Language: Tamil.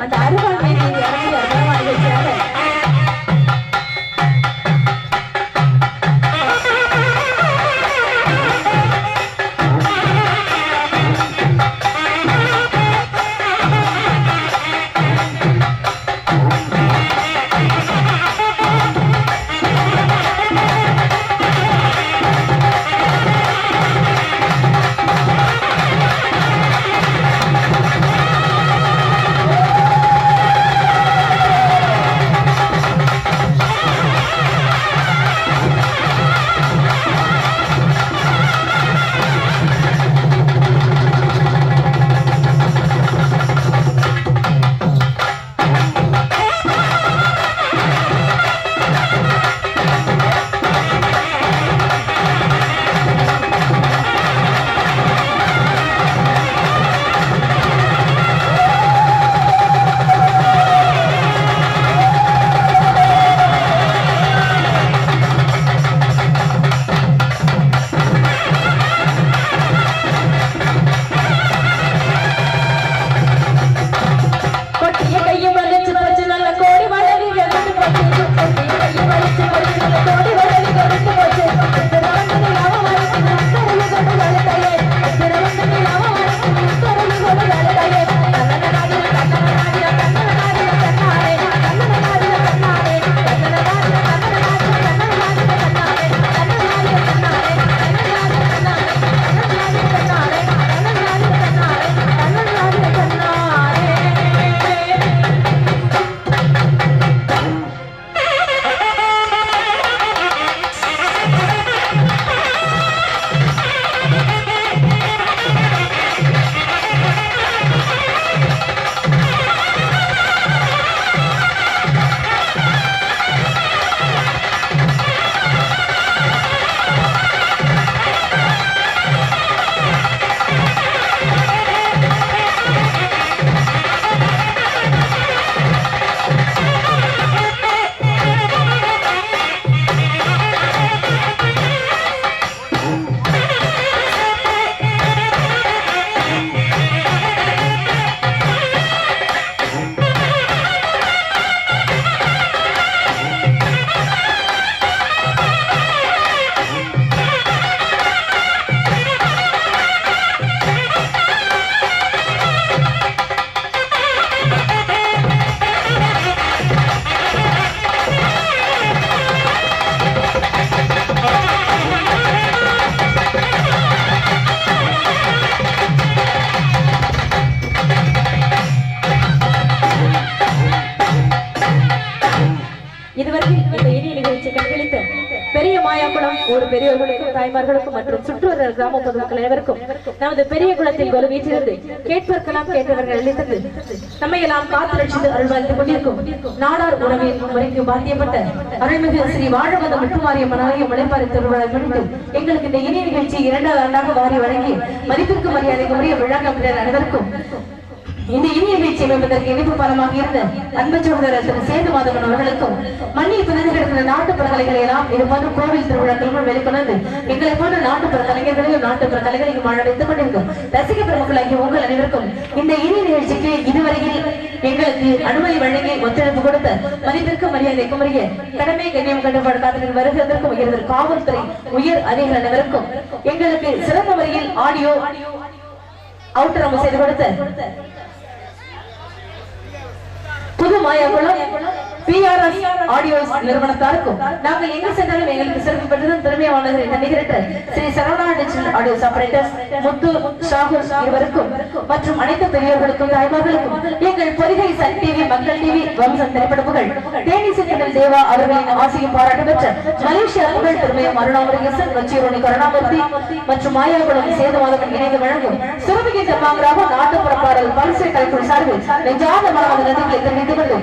அந்த அருவாள் மீது இறங்கிய அற்புதமான பெரிய மாயாக்குளம் ஒரு பெரியவர்களுக்கும் தாய்மார்களுக்கும் மற்றும் சுற்றுவர கிராம பொதுமக்கள் அனைவருக்கும் நமது பெரிய குளத்தில் ஒரு வீட்டிலிருந்து கேட்பதற்கெல்லாம் கேட்டவர்கள் அளித்தது. நம்மை எல்லாம் காத்து ரட்சித்து அருள்வாழ்ந்து கொண்டிருக்கும் நாடார் உணவில் முறைக்கு பாத்தியப்பட்ட அருள்மிகு ஸ்ரீ வாழவத முட்டுமாரியம்மன் ஆகிய மலைப்பாறை திருவிழா மீண்டும் எங்களுக்கு இந்த இணைய நிகழ்ச்சி இரண்டாவது ஆண்டாக வாரி வழங்கி மதிப்பிற்கு மரியாதைக்கு உரிய விழா கம்பினர் அனைவருக்கும் இந்த இனிய நிகழ்ச்சி இணைப்பு பாலமாக இருந்த அன்பு சகோதரர் திரு சேது மாதவன் அவர்களுக்கும் மண்ணில் பிறந்து கிடக்கிற நாட்டுப்புற கலைகளை எல்லாம் இது கோவில் திருவிழாக்களும் வெளிக்கொணர்ந்து எங்களை போன்ற நாட்டுப்புற கலைஞர்களையும் நாட்டுப்புற கலைகளையும் கொண்டிருக்கும் ரசிக பெருமக்களாகிய உங்கள் அனைவருக்கும் இந்த இனிய நிகழ்ச்சிக்கு இதுவரையில் எங்களுக்கு அனுமதி வழங்கி ஒத்துழைப்பு கொடுத்த மதிப்பிற்கு மரியாதைக்கும் உரிய கடமை கண்ணியம் கட்டுப்பாடு காதலின் வருகிறதற்கும் உயர்ந்த காவல்துறை உயர் அதிகாரி அனைவருக்கும் எங்களுக்கு சிறந்த முறையில் ஆடியோ அவுட்டர் செய்து கொடுத்த மாயாகுளம் பிஆர்எஸ் ஆடியோஸ் நிறுவனத்தாருக்கும் நாங்கள் எங்கு சென்றாலும் எங்களுக்கு சிறப்பு பெற்றதும் திறமையானது நினைக்கிறேன் Shri Saravana digital audios operators Muthu Shahul இருவருக்கும் மற்றும் அனைத்து பெரியவர்களுக்கும் தாய்மார்களுக்கும் எங்கள் Podhigai Sun TV Makkal TV வம்சம் திரைப்படப்புகள் தேனி சிந்தனல் தேவா அவர்களின் ஆசையும் பாராட்டு பெற்ற மலேசியா புகழ் திருமயம் அருணாமுருகேசன் கொச்சியூரணி கருணாமூர்த்தி மற்றும் மாயாகுளம் சேதுமாதவன் இணைந்து வழங்கும் சுரபிகை தர்மாங்கராக நாட்டுப்புற பாடல் பரிசு கலைக்குழு சார்பில் நெஞ்சாத மனமான நதிகளை தெரிவித்துக் கொண்டு